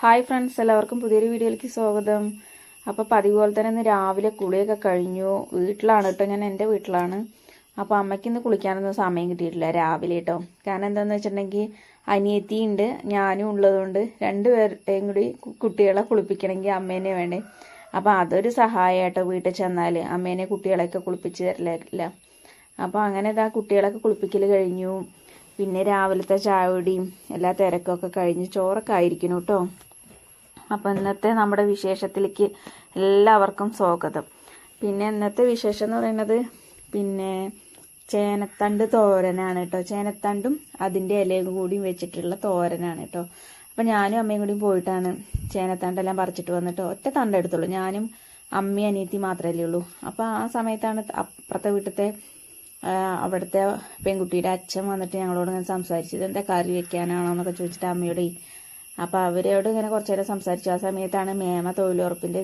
Hi friends എല്ലാവർക്കും പുതിയൊരു വീഡിയോയിലേക്ക് സ്വാഗതം. അപ്പോൾ പതിവ് പോലെ തന്നെ ഇന്ന് രാവിലെ കുളിയൊക്കെ കഴിഞ്ഞു. വീട്ടിലാണ് കേട്ടോ ഞാൻ എന്റെ വീട്ടിലാണ്. അപ്പോൾ അമ്മയ്ക്ക് ഇന്ന് കുളിക്കാനൊന്നും സമയം കിട്ടിയിട്ടില്ല രാവിലെ കേട്ടോ. കാരണം എന്താണെന്ന് വെച്ചിട്ടുണ്ടെങ്കിൽ അനിയത്തിയുണ്ട് ഞാനും ഉള്ളതുകൊണ്ട് രണ്ടുപേരുടെയും കൂടി കുട്ടികളെ കുളിപ്പിക്കണമെങ്കിൽ അമ്മേനെ വേണ്ടേ. അപ്പോൾ അതൊരു സഹായമായിട്ടോ വീട്ടിൽ ചെന്നാൽ അമ്മേനെ കുട്ടികളെയൊക്കെ കുളിപ്പിച്ച് തരില്ല. അപ്പോൾ അങ്ങനെ ഇതാ കുട്ടികളൊക്കെ കുളിപ്പിക്കൽ കഴിഞ്ഞു. പിന്നെ രാവിലത്തെ ചായ പൊടിയും എല്ലാ തിരക്കൊക്കെ കഴിഞ്ഞ് ചോറൊക്കെ ആയിരിക്കണം കേട്ടോ. അപ്പോൾ ഇന്നത്തെ നമ്മുടെ വിശേഷത്തിലേക്ക് എല്ലാവർക്കും സ്വാഗതം. പിന്നെ ഇന്നത്തെ വിശേഷം എന്ന് പറയുന്നത് പിന്നെ ചേനത്തണ്ട് തോരനാണ് കേട്ടോ. ചേനത്തണ്ടും അതിന്റെ ഇലയും കൂടി വെച്ചിട്ടുള്ള തോരനാണ് കേട്ടോ. അപ്പം ഞാനും അമ്മയും കൂടി പോയിട്ടാണ് ചേനത്തണ്ടെല്ലാം പറിച്ചിട്ട് വന്നിട്ട് ഒറ്റ തണ്ട് എടുത്തുള്ളൂ. ഞാനും അമ്മയും അനിയത്തി മാത്രമല്ലേ ഉള്ളൂ. അപ്പോൾ ആ സമയത്താണ് അപ്പുറത്തെ വീട്ടിലത്തെ അവിടുത്തെ പെൺകുട്ടിയുടെ അച്ഛൻ വന്നിട്ട് ഞങ്ങളോട് ഇങ്ങനെ സംസാരിച്ചത്. എന്താ കറി വെക്കാനാണോ എന്നൊക്കെ ചോദിച്ചിട്ട് അമ്മയോട് അപ്പോൾ അവരോട് ഇങ്ങനെ കുറച്ച് നേരം സംസാരിച്ചു. ആ സമയത്താണ് മേമ തൊഴിലുറപ്പിന്റെ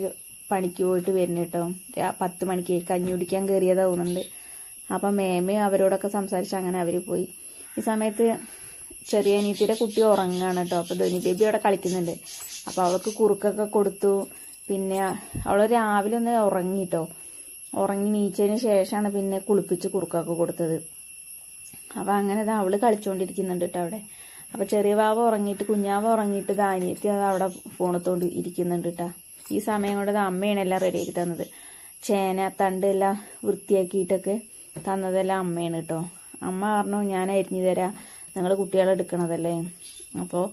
പണിക്ക് പോയിട്ട് വരുന്നത് കേട്ടോ പത്ത് മണിക്ക് കഞ്ഞി കുടിക്കാൻ കയറിയതാവുന്നുണ്ട് അപ്പം മേമയും അവരോടൊക്കെ സംസാരിച്ച് അങ്ങനെ അവർ പോയി. ഈ സമയത്ത് ചെറിയ അനിയത്തിയുടെ കുട്ടി ഉറങ്ങുകയാണ് കേട്ടോ അപ്പോൾ ധോനി ബേബി അവിടെ കളിക്കുന്നുണ്ട്. അപ്പോൾ അവൾക്ക് കുറുക്കൊക്കെ കൊടുത്തു. പിന്നെ അവൾ രാവിലെ ഒന്ന് ഉറങ്ങി കേട്ടോ ഉറങ്ങി നീച്ചതിന് ശേഷമാണ് പിന്നെ കുളിപ്പിച്ച് കുറുക്കൊക്കെ കൊടുത്തത്. അപ്പോൾ അങ്ങനെ അത് അവൾ കളിച്ചുകൊണ്ടിരിക്കുന്നുണ്ട് കേട്ടോ അവിടെ. അപ്പോൾ ചെറിയ വാവ ഉറങ്ങിയിട്ട് കുഞ്ഞാവ ഉറങ്ങിയിട്ട് ദാനിയത്തി അത് അവിടെ ഫോണത്തോണ്ട് ഇരിക്കുന്നുണ്ട് കേട്ടോ ഈ സമയം കൊണ്ട് ഇത് അമ്മയാണ് എല്ലാം റെഡിയാക്കി തന്നത്. ചേന തണ്ട് എല്ലാം വൃത്തിയാക്കിയിട്ടൊക്കെ തന്നതെല്ലാം അമ്മയാണ് കേട്ടോ അമ്മ പറഞ്ഞു ഞാൻ അരിഞ്ഞു തരാം. നിങ്ങൾ കുട്ടികളെ എടുക്കണതല്ലേ? അപ്പോൾ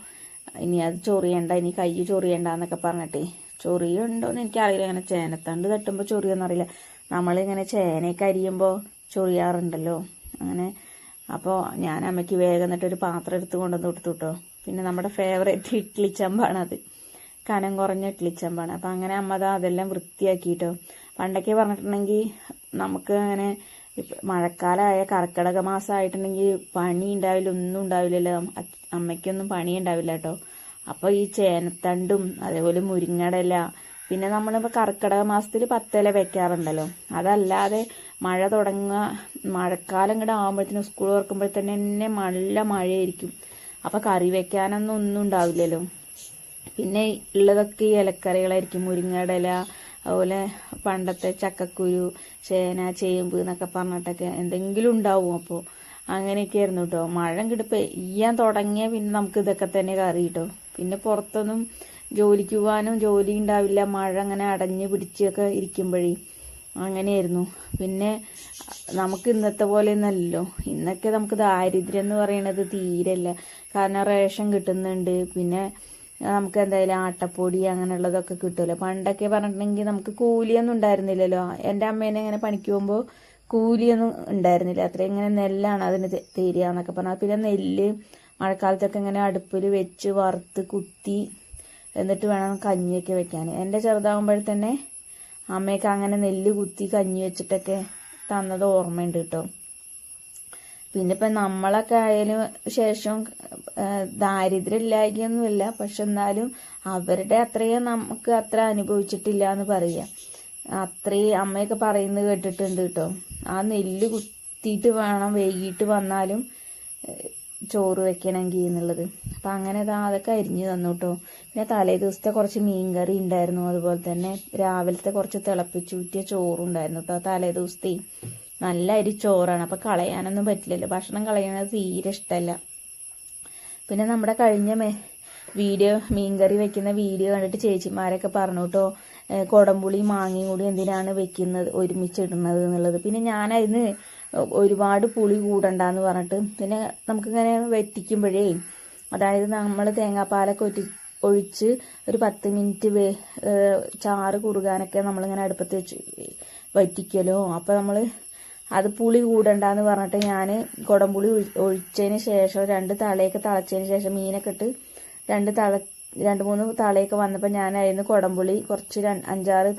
ഇനി അത് ചൊറിയണ്ട. ഇനി കൈ ചൊറിയണ്ട എന്നൊക്കെ പറഞ്ഞിട്ടേ. ചൊറിയുണ്ടോയെന്ന് എനിക്കറിയില്ല. ഇങ്ങനെ ചേനത്തണ്ട് തട്ടുമ്പോൾ ചൊറിയൊന്നും അറിയില്ല നമ്മളിങ്ങനെ ചേനയൊക്കെ അരിയുമ്പോൾ ചൊറിയാറുണ്ടല്ലോ. അങ്ങനെ അപ്പോൾ ഞാൻ അമ്മയ്ക്ക് വേഗം എന്നിട്ടൊരു പാത്രം എടുത്ത് കൊണ്ടുവന്ന് കൊടുത്തു കേട്ടോ പിന്നെ നമ്മുടെ ഫേവറേറ്റ് അത് കനം കുറഞ്ഞ ഇഡ്ലി ചമ്പാണ്. അപ്പം അങ്ങനെ അമ്മ അതെല്ലാം വൃത്തിയാക്കിയിട്ടോ പണ്ടൊക്കെ പറഞ്ഞിട്ടുണ്ടെങ്കിൽ നമുക്ക് അങ്ങനെ മഴക്കാലമായ കർക്കിടക മാസമായിട്ടുണ്ടെങ്കിൽ പണി ഉണ്ടാവില്ല ഒന്നും ഉണ്ടാവില്ലല്ലോ. അമ്മയ്ക്കൊന്നും പണി ഉണ്ടാവില്ല കേട്ടോ അപ്പോൾ ഈ ചേനത്തണ്ടും അതേപോലെ മുരിങ്ങയുടെ ഇല പിന്നെ നമ്മളിപ്പോൾ കർക്കിടക മാസത്തിൽ പത്തില വെക്കാറുണ്ടല്ലോ. അതല്ലാതെ മഴ തുടങ്ങുക മഴക്കാലം കൂടെ ആകുമ്പോഴത്തേനും സ്കൂൾ തുറക്കുമ്പോൾ തന്നെ നല്ല മഴയായിരിക്കും. അപ്പോൾ കറി വെക്കാനൊന്നും ഒന്നും ഉണ്ടാവില്ലല്ലോ. പിന്നെ ഉള്ളതൊക്കെ ഈ ഇലക്കറികളായിരിക്കും. മുരിങ്ങയുടെ ഇല അതുപോലെ പണ്ടത്തെ ചക്കക്കുരു ചേന ചേമ്പ് എന്നൊക്കെ പറഞ്ഞിട്ടൊക്കെ എന്തെങ്കിലും ഉണ്ടാവും അപ്പോൾ അങ്ങനെയൊക്കെ ആയിരുന്നു കേട്ടോ മഴ ഇങ്ങോട്ട് പെയ്യാൻ തുടങ്ങിയ പിന്നെ നമുക്ക് ഇതൊക്കെ തന്നെ കറി കേട്ടോ പിന്നെ പുറത്തൊന്നും ജോലിക്ക് പോകാനും ജോലി ഉണ്ടാവില്ല. മഴ അങ്ങനെ അടഞ്ഞ് പിടിച്ചൊക്കെ ഇരിക്കുമ്പോഴേ അങ്ങനെയായിരുന്നു. പിന്നെ നമുക്ക് ഇന്നത്തെ പോലെ ഒന്നല്ലല്ലോ. ഇന്നൊക്കെ നമുക്ക് ദാരിദ്ര്യം എന്ന് പറയുന്നത് തീരല്ല. കാരണം റേഷൻ കിട്ടുന്നുണ്ട്. പിന്നെ നമുക്ക് എന്തായാലും ആട്ടപ്പൊടി അങ്ങനെയുള്ളതൊക്കെ കിട്ടുമല്ലോ പണ്ടൊക്കെ പറഞ്ഞിട്ടുണ്ടെങ്കിൽ നമുക്ക് കൂലിയൊന്നും ഉണ്ടായിരുന്നില്ലല്ലോ. എന്റെ അമ്മേനെ ഇങ്ങനെ പണിക്ക് പോകുമ്പോൾ കൂലിയൊന്നും ഉണ്ടായിരുന്നില്ല. അത്രയും ഇങ്ങനെ നെല്ലാണ് അതിന് തരിക എന്നൊക്കെ പറഞ്ഞാൽ പിന്നെ നെല്ല് മഴക്കാലത്തൊക്കെ ഇങ്ങനെ അടുപ്പിൽ വെച്ച് വറുത്ത് കുത്തി എന്നിട്ട് വേണം കഞ്ഞിയൊക്കെ വെക്കാൻ. എന്റെ ചെറുതാകുമ്പോഴത്തന്നെ അമ്മയൊക്കെ അങ്ങനെ നെല്ല് കുത്തി കഞ്ഞി വെച്ചിട്ടൊക്കെ തന്നത് ഓർമ്മയുണ്ട് കേട്ടോ. പിന്നെ ഇപ്പം നമ്മളൊക്കെ ആയാലും ശേഷം ആ, ദാരിദ്ര്യം ഇല്ലായ്കയൊന്നുമില്ല പക്ഷെ എന്നാലും അവരുടെ അത്രയും നമുക്ക് അത്ര അനുഭവിച്ചിട്ടില്ല എന്ന് പറയാം. അത്രയും അമ്മയൊക്കെ പറയുന്നത് കേട്ടിട്ടുണ്ട് കേട്ടോ. ആ നെല്ല് കുത്തിയിട്ട് വേണം വൈകിട്ട് വന്നാലും ചോറ് വെക്കണമെങ്കിൽ എന്നുള്ളത്. അപ്പം അങ്ങനെ ദാ അതൊക്കെ അരിഞ്ഞു തന്നു കേട്ടോ പിന്നെ തലേ ദിവസത്തെ കുറച്ച് മീൻകറി ഉണ്ടായിരുന്നു. അതുപോലെ തന്നെ രാവിലത്തെ കുറച്ച് തിളപ്പിച്ചൂറ്റിയ ചോറുണ്ടായിരുന്നു കേട്ടോ തലേ ദിവസത്തെ നല്ല അരി ചോറാണ്. അപ്പം കളയാനൊന്നും പറ്റില്ലല്ലോ. ഭക്ഷണം കളയണത് തീരെ ഇഷ്ടമല്ല പിന്നെ നമ്മുടെ കഴിഞ്ഞ വീഡിയോ മീൻകറി വെക്കുന്ന വീഡിയോ കണ്ടിട്ട് ചേച്ചിമാരൊക്കെ പറഞ്ഞു കേട്ടോ കൊടംപുളി മാങ്ങയും കൂടി എന്തിനാണ് വെക്കുന്നത്? ഒരുമിച്ചിടുന്നത് എന്നുള്ളത്. പിന്നെ ഞാനതിന് ഒരുപാട് പുളി കൂടണ്ടെന്ന് പറഞ്ഞിട്ട് പിന്നെ നമുക്കിങ്ങനെ വെറ്റിക്കുമ്പോഴേ അതായത് നമ്മൾ തേങ്ങാപ്പാലൊക്കെ ഒറ്റി ഒഴിച്ച് ഒരു പത്ത് മിനിറ്റ് വേ ചാറ് കുറുകാനൊക്കെ നമ്മളിങ്ങനെ അടുപ്പത്ത് വെച്ച് വറ്റിക്കലോ. അപ്പോൾ നമ്മൾ അത് പുളി കൂടണ്ടെന്ന് പറഞ്ഞിട്ട് ഞാൻ കുടംപുളി ഒഴി- ഒഴിച്ചതിന് ശേഷം രണ്ട് തളയൊക്കെ തളച്ചതിന് ശേഷം മീനൊക്കെ ഇട്ട് രണ്ട് തള രണ്ട് മൂന്ന് തളയൊക്കെ വന്നപ്പോൾ ഞാൻ അതിന് കുടംപുളി കുറച്ച് അഞ്ചാറ്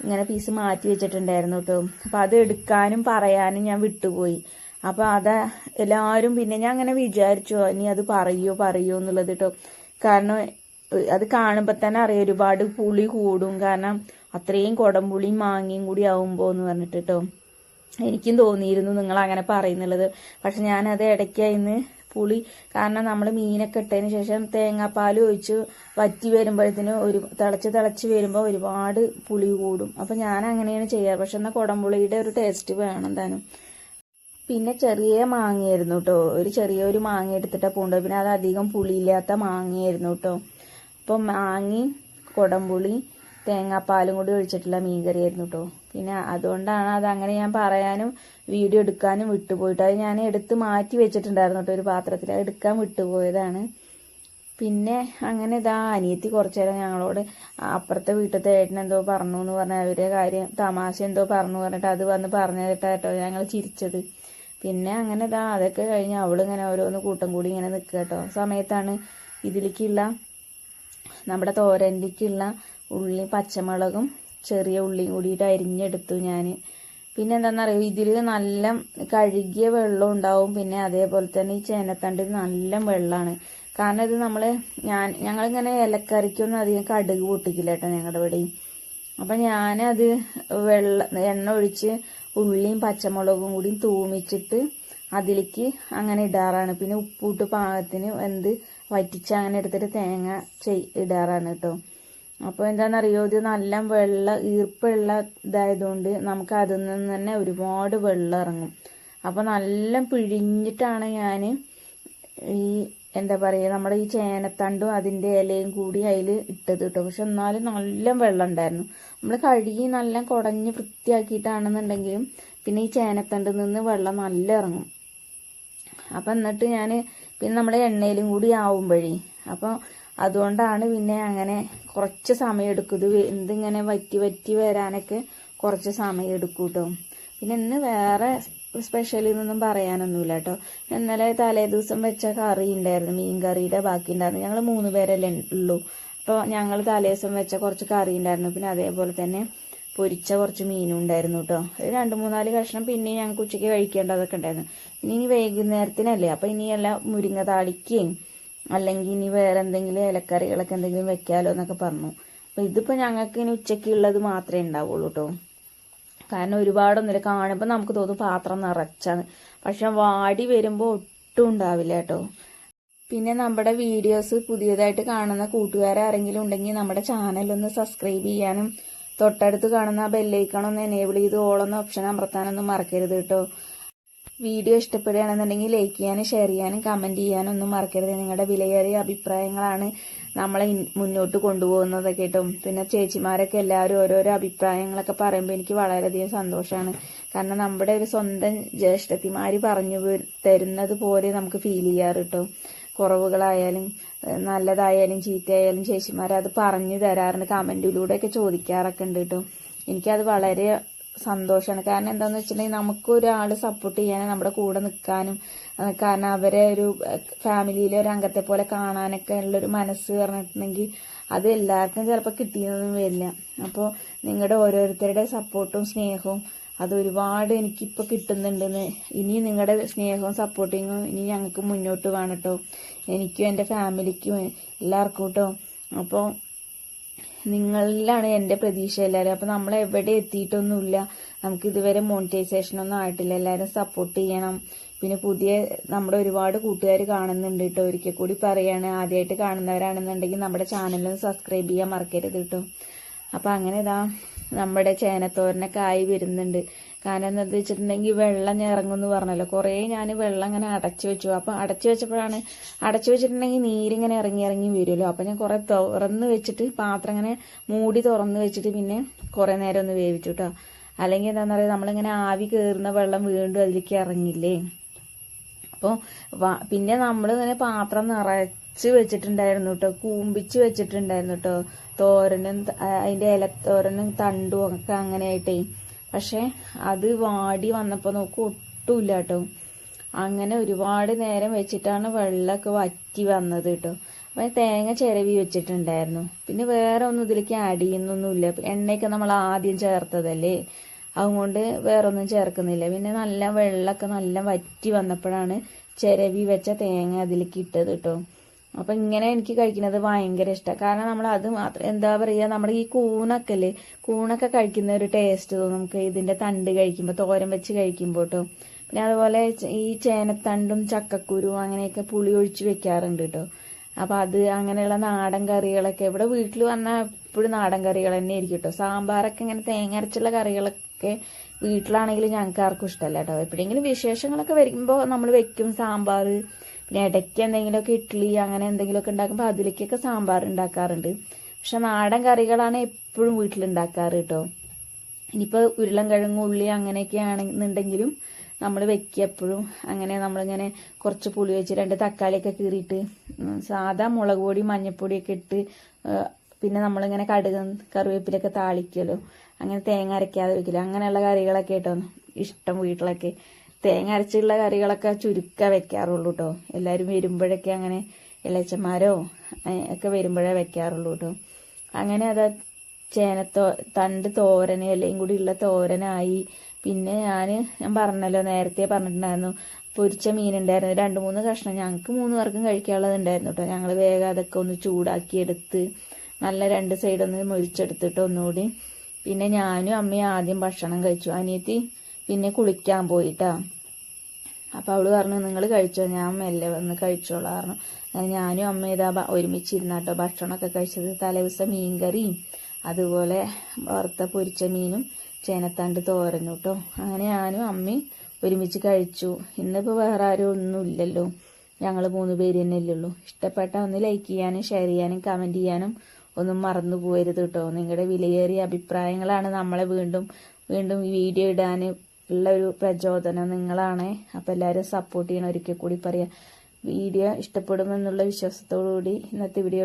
ഇങ്ങനെ പീസ് മാറ്റി വെച്ചിട്ടുണ്ടായിരുന്നു കേട്ടോ അപ്പം അത് എടുക്കാനും പറയാനും ഞാൻ വിട്ടുപോയി. അപ്പം അത് എല്ലാവരും പിന്നെ ഞാൻ അങ്ങനെ വിചാരിച്ചു ഇനി അത് പറയോ പറയോ എന്നുള്ളത് കേട്ടോ കാരണം അത് കാണുമ്പോൾ തന്നെ അറിയാം ഒരുപാട് പുളി കൂടും. കാരണം അത്രയും കുടംപുളിയും മാങ്ങയും കൂടി ആവുമ്പോൾ എന്ന് പറഞ്ഞിട്ട് കേട്ടോ എനിക്കും തോന്നിയിരുന്നു നിങ്ങൾ അങ്ങനെ പറയുന്നുള്ളത്. പക്ഷെ ഞാനത് ഇടയ്ക്ക് അതിന് പുളി കാരണം നമ്മൾ മീനൊക്കെ ഇട്ടതിന് ശേഷം തേങ്ങാപ്പാൽ ഒഴിച്ച് വറ്റി വരുമ്പോഴത്തേന് ഒരു തിളച്ച് തിളച്ച് വരുമ്പോൾ ഒരുപാട് പുളി കൂടും. അപ്പം ഞാൻ അങ്ങനെയാണ് ചെയ്യാറ്. പക്ഷെ എന്നാൽ കുടംപുളിയുടെ ഒരു ടേസ്റ്റ് വേണം താനും പിന്നെ ചെറിയ മാങ്ങയായിരുന്നു കേട്ടോ ഒരു ചെറിയ ഒരു മാങ്ങ എടുത്തിട്ടാണ് പോകേണ്ടത് പിന്നെ അത് അധികം പുളിയില്ലാത്ത മാങ്ങയായിരുന്നു കേട്ടോ അപ്പോൾ മാങ്ങയും കുടംപുളി തേങ്ങാപ്പാലും കൂടി ഒഴിച്ചിട്ടുള്ള മീൻകറിയായിരുന്നു കേട്ടോ പിന്നെ അതുകൊണ്ടാണ് അത് അങ്ങനെ ഞാൻ പറയാനും വീഡിയോ എടുക്കാനും വിട്ടുപോയിട്ട് അത് ഞാൻ എടുത്ത് മാറ്റി വെച്ചിട്ടുണ്ടായിരുന്നു കേട്ടോ ഒരു പാത്രത്തിൽ. അത് എടുക്കാൻ വിട്ടുപോയതാണ്. പിന്നെ അങ്ങനെ ഇതാ അനിയത്തി കുറച്ചു നേരം ഞങ്ങളോട് അപ്പുറത്തെ വീട്ടിലത്തെ ഏട്ടൻ എന്തോ പറഞ്ഞു എന്ന് പറഞ്ഞാൽ അവരുടെ കാര്യം തമാശ എന്തോ പറഞ്ഞു പറഞ്ഞിട്ട് അത് വന്ന് പറഞ്ഞു കേട്ടോ ഞങ്ങൾ ചിരിച്ചത്. പിന്നെ അങ്ങനെ ഇതാ അതൊക്കെ കഴിഞ്ഞ് അവളിങ്ങനെ ഓരോന്ന് കൂട്ടം കൂടി ഇങ്ങനെ നിൽക്കുക കേട്ടോ. സമയത്താണ് ഇതിലേക്കുള്ള നമ്മുടെ തോരന്റെക്കുള്ള ഉള്ളി പച്ചമുളകും ചെറിയ ഉള്ളിയും കൂടിയിട്ട് അരിഞ്ഞെടുത്തു ഞാൻ പിന്നെ എന്താണെന്നറിയോ ഇതിൽ നല്ല കഴുകിയ വെള്ളം ഉണ്ടാവും. പിന്നെ അതേപോലെ തന്നെ ഈ ചേനത്തണ്ടിൽ നല്ല വെള്ളമാണ് കാരണം ഇത് നമ്മൾ ഞാൻ ഞങ്ങളിങ്ങനെ ഇലക്കറിക്കൊന്നും അധികം കടുക് പൊട്ടിക്കില്ല കേട്ടോ ഞങ്ങളുടെ ഇവിടെയും. അപ്പം ഞാനത് വെള്ള എണ്ണ ഒഴിച്ച് ഉള്ളിയും പച്ചമുളകും കൂടി തൂമിച്ചിട്ട് അതിലേക്ക് അങ്ങനെ ഇടാറാണ്. പിന്നെ ഉപ്പിട്ട് പാകത്തിന് എന്ത് വറ്റിച്ച് അങ്ങനെ എടുത്തിട്ട് തേങ്ങ ചെയ് ഇടാറാണ് കേട്ടോ. അപ്പോൾ എന്താണെന്നറിയോ ഇത് നല്ല വെള്ള ഈർപ്പുള്ള ഇതായതുകൊണ്ട് നമുക്ക് അതിൽ നിന്ന് തന്നെ ഒരുപാട് വെള്ളം ഇറങ്ങും. അപ്പോൾ നല്ല പിഴിഞ്ഞിട്ടാണ് ഞാൻ ഈ എന്താ പറയുക നമ്മുടെ ഈ ചേനത്തണ്ടും അതിന്റെ ഇലയും കൂടി അതിൽ ഇട്ടത് കേട്ടോ. പക്ഷെ എന്നാലും നല്ല വെള്ളം ഉണ്ടായിരുന്നു. നമ്മൾ കഴുകി നല്ല കുടഞ്ഞ് വൃത്തിയാക്കിയിട്ടാണെന്നുണ്ടെങ്കിലും പിന്നെ ഈ ചേനത്തണ്ടിൽ നിന്ന് വെള്ളം നല്ല ഇറങ്ങും. അപ്പം എന്നിട്ട് ഞാൻ പിന്നെ നമ്മൾ എണ്ണയിലും കൂടി ആവുമ്പോഴേ അപ്പോൾ അതുകൊണ്ടാണ് പിന്നെ അങ്ങനെ കുറച്ച് സമയം എടുക്കും ഇത് എന്തിങ്ങനെ വറ്റി വറ്റി വരാനൊക്കെ കുറച്ച് സമയം എടുക്കും കേട്ടോ പിന്നെ ഇന്ന് വേറെ സ്പെഷ്യൽ എന്നൊന്നും പറയാനൊന്നുമില്ല കേട്ടോ ഇന്നലെ തലേ ദിവസം വെച്ച കറി ഉണ്ടായിരുന്നു മീൻ കറിയുടെ ബാക്കി ഉണ്ടായിരുന്നു. ഞങ്ങൾ മൂന്ന് പേരല്ലേ ഉള്ളൂ. അപ്പോൾ ഞങ്ങൾ തലേദിവസം വെച്ച കുറച്ച് കറി ഉണ്ടായിരുന്നു. പിന്നെ അതേപോലെ തന്നെ പൊരിച്ച കുറച്ച് മീനും ഉണ്ടായിരുന്നു കേട്ടോ ഒരു രണ്ട് മൂന്നാൽ കഷ്ണം പിന്നെ ഞങ്ങൾക്ക് ഉച്ചയ്ക്ക് കഴിക്കേണ്ടതൊക്കെ ഉണ്ടായിരുന്നു. ഇനി വൈകുന്നേരത്തിനല്ലേ? അപ്പോൾ ഇനി എല്ലാം മുരിങ്ങ താളിക്കുകയും അല്ലെങ്കിൽ ഇനി വേറെ എന്തെങ്കിലും ഇലക്കറികളൊക്കെ എന്തെങ്കിലും വെക്കാലോ എന്നൊക്കെ പറഞ്ഞു. അപ്പോൾ ഇതിപ്പോൾ ഞങ്ങൾക്ക് ഇനി ഉച്ചയ്ക്കുള്ളത് മാത്രമേ ഉണ്ടാവുള്ളൂ കേട്ടോ കാരണം ഒരുപാടൊന്നുമില്ല കാണുമ്പോൾ നമുക്ക് തോന്നും പാത്രം നിറച്ചാണ് പക്ഷെ വാടി വരുമ്പോൾ ഒട്ടും ഉണ്ടാവില്ല കേട്ടോ പിന്നെ നമ്മുടെ വീഡിയോസ് പുതിയതായിട്ട് കാണുന്ന കൂട്ടുകാരെ ആരെങ്കിലും ഉണ്ടെങ്കിൽ നമ്മുടെ ചാനൽ ഒന്ന് സബ്സ്ക്രൈബ് ചെയ്യാനും തൊട്ടടുത്ത് കാണുന്ന ബെല്ലൈക്കൺ ഒന്ന് എനേബിൾ ചെയ്ത് ഓളൊന്ന് ഓപ്ഷൻ അമർത്താനൊന്നും മറക്കരുത് കേട്ടോ വീഡിയോ ഇഷ്ടപ്പെടുകയാണെന്നുണ്ടെങ്കിൽ ലൈക്ക് ചെയ്യാനും ഷെയർ ചെയ്യാനും കമന്റ് ചെയ്യാനും ഒന്നും മറക്കരുത്. നിങ്ങളുടെ വിലയേറിയ അഭിപ്രായങ്ങളാണ് നമ്മളെ മുന്നോട്ട് കൊണ്ടുപോകുന്നത് കേട്ടോ പിന്നെ ചേച്ചിമാരൊക്കെ എല്ലാവരും ഓരോരോ അഭിപ്രായങ്ങളൊക്കെ പറയുമ്പോൾ എനിക്ക് വളരെയധികം സന്തോഷമാണ് കാരണം നമ്മുടെ ഒരു സ്വന്തം ജ്യേഷ്ഠത്തിമാർ പറഞ്ഞു തരുന്നത് പോലെ നമുക്ക് ഫീൽ ചെയ്യാറ് കേട്ടോ കുറവുകളായാലും നല്ലതായാലും ചീത്തയായാലും ചേച്ചിമാർ അത് പറഞ്ഞു തരാറുണ്ട് കമന്റിലൂടെയൊക്കെ ചോദിക്കാറൊക്കെ ഉണ്ട് കേട്ടോ. എനിക്കത് വളരെ സന്തോഷമാണ്. കാരണം എന്താണെന്ന് വെച്ചിട്ടുണ്ടെങ്കിൽ നമുക്ക് ഒരാൾ സപ്പോർട്ട് ചെയ്യാനും നമ്മുടെ കൂടെ നിൽക്കാനും കാരണം അവരെ ഒരു ഫാമിലിയിലെ ഒരു അംഗത്തെ പോലെ കാണാനൊക്കെ ഉള്ളൊരു മനസ്സ് പറഞ്ഞിട്ടുണ്ടെങ്കിൽ അത് എല്ലാവർക്കും ചിലപ്പോൾ കിട്ടിയെന്നൊന്നും വരില്ല. അപ്പോൾ നിങ്ങളുടെ ഓരോരുത്തരുടെ സപ്പോർട്ടും സ്നേഹവും അത് ഒരുപാട് എനിക്കിപ്പോൾ കിട്ടുന്നുണ്ടെന്ന്. ഇനി നിങ്ങളുടെ സ്നേഹവും സപ്പോർട്ടിങ്ങും ഇനി ഞങ്ങൾക്ക് മുന്നോട്ട് വേണം കേട്ടോ എനിക്കും എന്റെ ഫാമിലിക്കും എല്ലാവർക്കും കേട്ടോ അപ്പോൾ നിങ്ങളിലാണ് എന്റെ പ്രതീക്ഷ എല്ലാവരും. അപ്പോൾ നമ്മൾ എവിടെ എത്തിയിട്ടൊന്നുമില്ല. നമുക്ക് ഇതുവരെ മോണിറ്റൈസേഷൻ ഒന്നും ആയിട്ടില്ല. എല്ലാവരും സപ്പോർട്ട് ചെയ്യണം. പിന്നെ പുതിയ നമ്മുടെ ഒരുപാട് കൂട്ടുകാർ കാണുന്നുണ്ട് കേട്ടോ ഒരിക്കൽ കൂടി പറയാണ് ആദ്യമായിട്ട് കാണുന്നവരാണെന്നുണ്ടെങ്കിൽ നമ്മുടെ ചാനലൊന്ന് സബ്സ്ക്രൈബ് ചെയ്യാൻ മറക്കരുത് കേട്ടോ അപ്പോൾ അങ്ങനെ ഇതാ. നമ്മുടെ ചേനത്തോരനൊക്കെ ആയി വരുന്നുണ്ട്. കാരണം എന്താ വെച്ചിട്ടുണ്ടെങ്കിൽ വെള്ളം ഇറങ്ങുമെന്ന് പറഞ്ഞല്ലോ. കുറേ ഞാൻ വെള്ളം ഇങ്ങനെ അടച്ചു വെച്ചു. അപ്പോൾ അടച്ചു വെച്ചപ്പോഴാണ് അടച്ചു വെച്ചിട്ടുണ്ടെങ്കിൽ നീരിങ്ങനെ ഇറങ്ങി ഇറങ്ങി വരുമല്ലോ. അപ്പോൾ ഞാൻ കുറേ തുറന്ന് വെച്ചിട്ട് പാത്രം ഇങ്ങനെ മൂടി തുറന്ന് വെച്ചിട്ട് പിന്നെ കുറേ നേരം ഒന്ന് വേവിച്ചു കേട്ടോ അല്ലെങ്കിൽ എന്താണെന്ന് പറയുക നമ്മളിങ്ങനെ ആവി കയറുന്ന വെള്ളം വീണ്ടും അതിലേക്ക് ഇറങ്ങില്ലേ? അപ്പോൾ പിന്നെ നമ്മൾ ഇങ്ങനെ പാത്രം നിറച്ച് വെച്ചിട്ടുണ്ടായിരുന്നു കേട്ടോ കൂമ്പിച്ച് വെച്ചിട്ടുണ്ടായിരുന്നു കേട്ടോ തോരനും അതിന്റെ ഇലത്തോരനും തണ്ടും ഒക്കെ അങ്ങനെ പക്ഷേ പക്ഷെ അത് വാടി വന്നപ്പോൾ നോക്ക് ഒട്ടുമില്ല കേട്ടോ അങ്ങനെ ഒരുപാട് നേരം വെച്ചിട്ടാണ് വെള്ളമൊക്കെ വറ്റി വന്നത് കേട്ടോ അപ്പം തേങ്ങ ചിരവി വെച്ചിട്ടുണ്ടായിരുന്നു. പിന്നെ വേറെ ഒന്നും ഇതിലേക്ക് ആഡ് ചെയ്യുന്നൊന്നുമില്ല എണ്ണയൊക്കെ നമ്മൾ ആദ്യം ചേർത്തതല്ലേ? അതുകൊണ്ട് വേറെ ഒന്നും ചേർക്കുന്നില്ല. പിന്നെ നല്ല വെള്ളമൊക്കെ നല്ല വറ്റി വന്നപ്പോഴാണ് ചിരവി വെച്ച തേങ്ങ അതിലേക്ക് ഇട്ടത് കേട്ടോ അപ്പം ഇങ്ങനെ എനിക്ക് കഴിക്കുന്നത് ഭയങ്കര ഇഷ്ടമാണ് കാരണം നമ്മൾ അത് മാത്രം എന്താ പറയുക നമ്മുടെ ഈ കൂണൊക്കെ അല്ലേ കൂണൊക്കെ കഴിക്കുന്ന ഒരു ടേസ്റ്റ് തോന്നും. നമുക്ക് ഇതിന്റെ തണ്ട് കഴിക്കുമ്പോൾ തോരൻ വെച്ച് കഴിക്കുമ്പോൾ കേട്ടോ പിന്നെ അതുപോലെ ഈ ചേനത്തണ്ടും ചക്കക്കുരും അങ്ങനെയൊക്കെ പുളി ഒഴിച്ച് വെക്കാറുണ്ട് കേട്ടോ അപ്പൊ അത് അങ്ങനെയുള്ള നാടൻ കറികളൊക്കെ ഇവിടെ വീട്ടിൽ വന്നാൽ എപ്പോഴും നാടൻ കറികൾ തന്നെ ആയിരിക്കും കേട്ടോ സാമ്പാറൊക്കെ ഇങ്ങനെ തേങ്ങ അരച്ചുള്ള കറികളൊക്കെ വീട്ടിലാണെങ്കിലും ഞങ്ങൾക്ക് ആർക്കും ഇഷ്ടമല്ല കേട്ടോ എപ്പോഴെങ്കിലും വിശേഷങ്ങളൊക്കെ വരുമ്പോൾ നമ്മൾ വെക്കും സാമ്പാർ പിന്നെ ഇടയ്ക്ക് എന്തെങ്കിലുമൊക്കെ ഇഡ്ഡലി അങ്ങനെ എന്തെങ്കിലുമൊക്കെ ഉണ്ടാക്കുമ്പോൾ അതിലേക്കൊക്കെ സാമ്പാർ ഉണ്ടാക്കാറുണ്ട്. പക്ഷെ നാടൻ കറികളാണ് എപ്പോഴും വീട്ടിലുണ്ടാക്കാറ് കേട്ടോ. ഇനിയിപ്പോൾ ഉരുളൻ കിഴങ്ങ് ഉള്ളി അങ്ങനെയൊക്കെ ആണെന്നുണ്ടെങ്കിലും നമ്മൾ വെക്കുക എപ്പോഴും അങ്ങനെ നമ്മളിങ്ങനെ കുറച്ച് പുളി വെച്ച് രണ്ട് തക്കാളിയൊക്കെ കീറിയിട്ട് സാധാ മുളക് പൊടി മഞ്ഞൾപ്പൊടിയൊക്കെ ഇട്ട് പിന്നെ നമ്മളിങ്ങനെ കടുക് കറിവേപ്പിലൊക്കെ താളിക്കലോ അങ്ങനെ തേങ്ങ അരയ്ക്കാതെ വെക്കില്ല അങ്ങനെയുള്ള കറികളൊക്കെ കേട്ടോ ഇഷ്ടം വീട്ടിലൊക്കെ. തേങ്ങ അരച്ചുള്ള കറികളൊക്കെ ചുരുക്ക വെക്കാറുള്ളൂ കേട്ടോ എല്ലാവരും വരുമ്പോഴൊക്കെ അങ്ങനെ ഇളച്ചന്മാരോ ഒക്കെ വരുമ്പോഴേ വെക്കാറുള്ളൂ കേട്ടോ അങ്ങനെ അത് ചേനത്തോ തണ്ട് തോരന് എല്ലാം കൂടി ഉള്ള തോരനായി. പിന്നെ ഞാൻ ഞാൻ പറഞ്ഞല്ലോ നേരത്തെ പറഞ്ഞിട്ടുണ്ടായിരുന്നു പൊരിച്ച മീനുണ്ടായിരുന്നു. രണ്ട് മൂന്ന് കഷ്ണം ഞങ്ങൾക്ക് മൂന്ന് പേർക്കും കഴിക്കാനുള്ളത് ഉണ്ടായിരുന്നു കേട്ടോ ഞങ്ങൾ വേഗം അതൊക്കെ ഒന്ന് ചൂടാക്കി എടുത്ത് നല്ല രണ്ട് സൈഡൊന്ന് മുരിച്ചെടുത്തിട്ട് ഒന്നുകൂടി. പിന്നെ ഞാനും അമ്മയും ആദ്യം ഭക്ഷണം കഴിച്ചു. അനിയത്തി പിന്നെ കുളിക്കാൻ പോയിട്ടാ. അപ്പോൾ അവൾ പറഞ്ഞു നിങ്ങൾ കഴിച്ചോ ഞാൻ മെല്ലെ വന്ന് കഴിച്ചോളാം പറഞ്ഞു. അങ്ങനെ ഞാനും അമ്മ ഇതാ ഒരുമിച്ചിരുന്നാട്ടോ ഭക്ഷണമൊക്കെ കഴിച്ചത്. തലേദിവസം മീൻകറിയും അതുപോലെ വറുത്ത പൊരിച്ച മീനും ചേനത്താണ്ട് തോരനും കേട്ടോ അങ്ങനെ ഞാനും അമ്മയും ഒരുമിച്ച് കഴിച്ചു. ഇന്നിപ്പോൾ വേറെ ആരും ഒന്നും ഇല്ലല്ലോ ഞങ്ങൾ മൂന്ന് പേര് തന്നെ ഉള്ളൂ. ഇഷ്ടപ്പെട്ട ഒന്ന് ലൈക്ക് ചെയ്യാനും ഷെയർ ചെയ്യാനും കമന്റ് ചെയ്യാനും ഒന്നും മറന്നു പോകരുത് കേട്ടോ നിങ്ങളുടെ വിലയേറിയ അഭിപ്രായങ്ങളാണ് നമ്മളെ വീണ്ടും വീണ്ടും വീഡിയോ ഇടാൻ ഉള്ള ഒരു പ്രചോദനം നിങ്ങളാണ്. അപ്പോൾ എല്ലാവരും സപ്പോർട്ട് ചെയ്യണം. ഒരിക്കൽ കൂടി പറയാം. വീഡിയോ ഇഷ്ടപ്പെടുമെന്നുള്ള വിശ്വാസത്തോടു കൂടി ഇന്നത്തെ വീഡിയോ